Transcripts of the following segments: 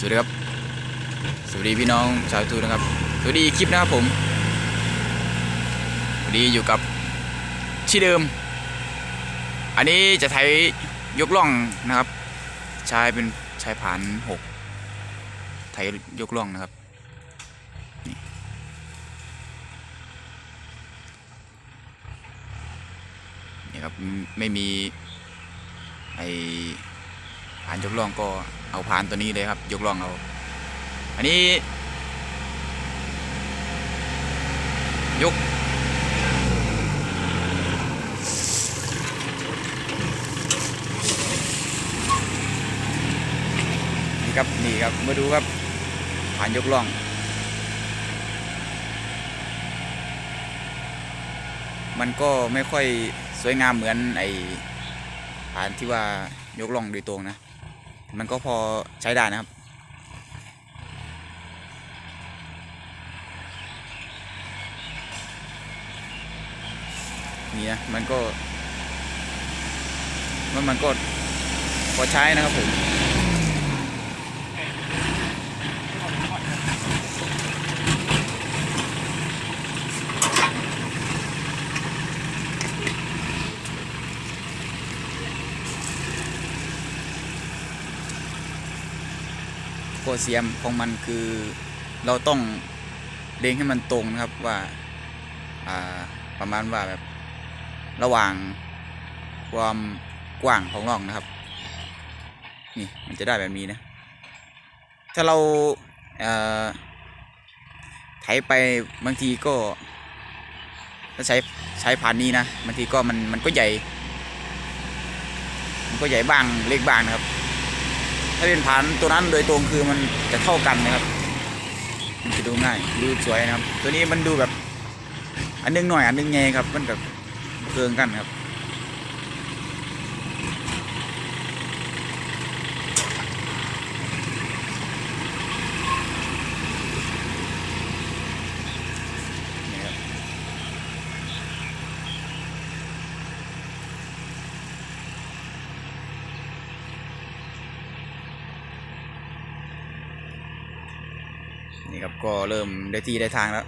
สวัสดีครับ สวัสดีพี่น้องชาวยูทูบนะครับ สวัสดีคลิปนะครับผมวันนี้อยู่กับที่เดิม อันนี้จะไถยกล่องนะครับ ใช้เป็นใช้ผ่านหกไถยกล่องนะครับนี่นครับไม่มีไอ ผ่านยกล่องก็เอาผ่านตัวนี้เลยครับ ยกล่องเอาอันนี้ ยก นี่ครับนี่ครับมาดูครับ ผ่านยกล่องมันก็ไม่ค่อยสวยงามเหมือนไอผ่านที่ว่ายกล่องโดยตรงนะ มันก็พอใช้ได้นะครับ นี่นะมันก็มันมันก็พอใช้นะครับผม ข้อเสียมของมันคือเราต้องเล็งให้มันตรงนะครับว่าาประมาณว่าแบบระหว่างความกว้างของร่องนะครับ นี่มันจะได้แบบนี้นะ ถ้าเราไถไปบางทีก็ถ้าใช้ใช้ผ่านนี้นะบางทีก็มันมันก็ใหญ่ มันก็ใหญ่บ้างเล็กบ้างนะครับ ถ้าเป็นผ่านตัวนั้นโดยตรงคือมันจะเท่ากันนะครับ มันจะดูง่ายดูสวยนะครับ ตัวนี้มันดูแบบ อันนึงหน่อยอันนึงแงครับมันแบบเคืองกันครับ นี่ครับก็เริ่มได้ที่ได้ทางแล้ว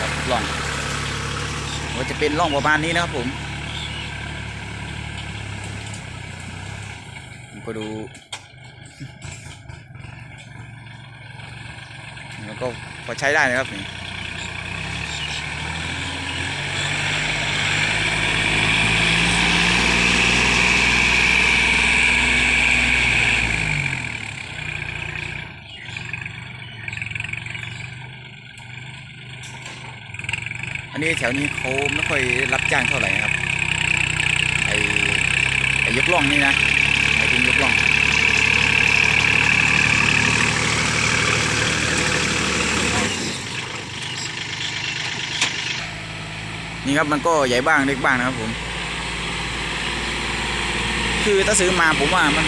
ครับร่อง ว่าจะเป็นร่องประมาณนี้นะครับผมผมก็ดู แล้วก็พอใช้ได้นะครับนี่ อันนี้แถวนี้เขาไม่ค่อยรับจ้างเท่าไหร่นะครับ ไอไอยกล่องนี่นะ ไอเป็นยกล่อง นี่ครับมันก็ใหญ่บ้างเล็กบ้างนะครับผม คือถ้าซื้อมาผมว่ามัน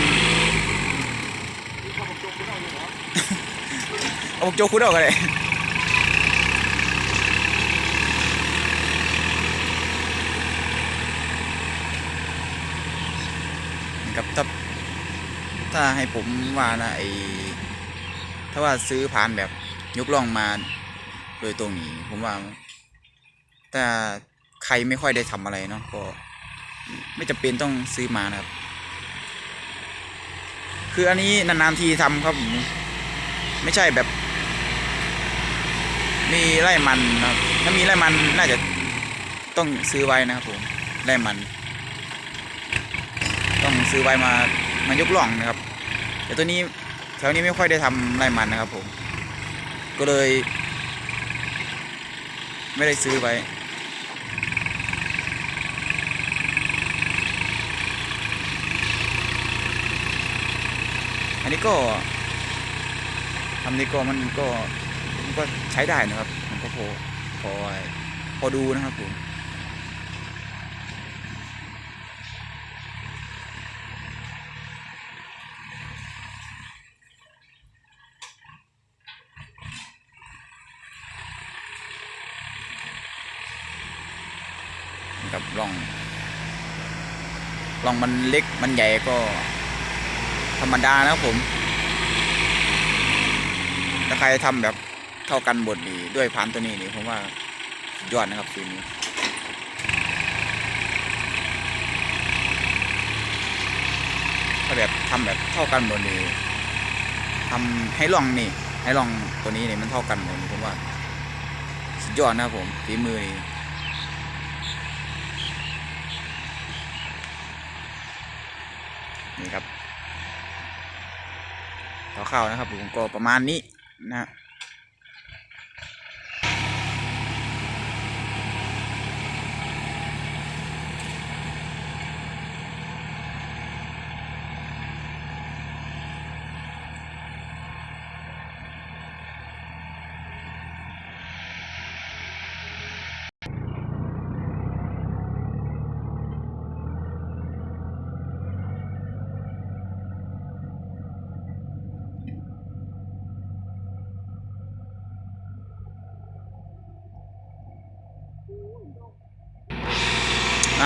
เอาพวกโจคุดเอากันเลย นะครับถ้าถ้าให้ผมว่านะไอถ้าว่าซื้อผ่านแบบยกล่องมาโดยตรงนี้ ผมว่าถ้าใครไม่ค่อยได้ทำอะไรเนาะก็ ไม่จำเป็นต้องซื้อมานะครับ คืออันนี้นานๆทีทำครับผมไม่ใช่แบบ มีไร่มันนะครับถ้ามีไร่มันน่าจะต้องซื้อไว้นะครับผมไร่มัน ซื้อไว้มามายกล่องนะครับ แต่ตัวนี้แถวนี้ไม่ค่อยได้ทำไรมันนะครับ ผม ก็เลย ไม่ได้ซื้อไว้อันนี้ก็ทำนี้ก็มันก็มันก็ใช้ได้นะครับ มันก็พอพอพอดูนะครับผม กับร่องร่องมันเล็กมันใหญ่ก็ ธรรมดานะครับผม ถ้าใครทำแบบเท่ากันบทดีด้วยพันตัวนี้นี่ผมว่ายอดนะครับฟิล์มนี้ถ้าแบบทำแบบเท่ากันหมดนี่ทำให้ร่องนี่ ให้ร่องตัวนี้นี่มันเท่ากันหมดนี่ผมว่า สุดยอดนะครับผมฝีมือนี่ นี่ครับพอเข้านะครับผมก็ประมาณนี้นะ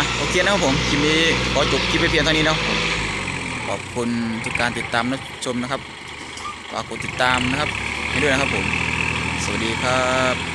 ะโอเคนะครับผมคลิปนี้ขอจบคลิปไปเพียงเท่านี้เนาะขอบคุณทุกการติดตามและชมนะครับฝากกดติดตามนะครับให้ด้วยนะครับผม สวัสดีครับ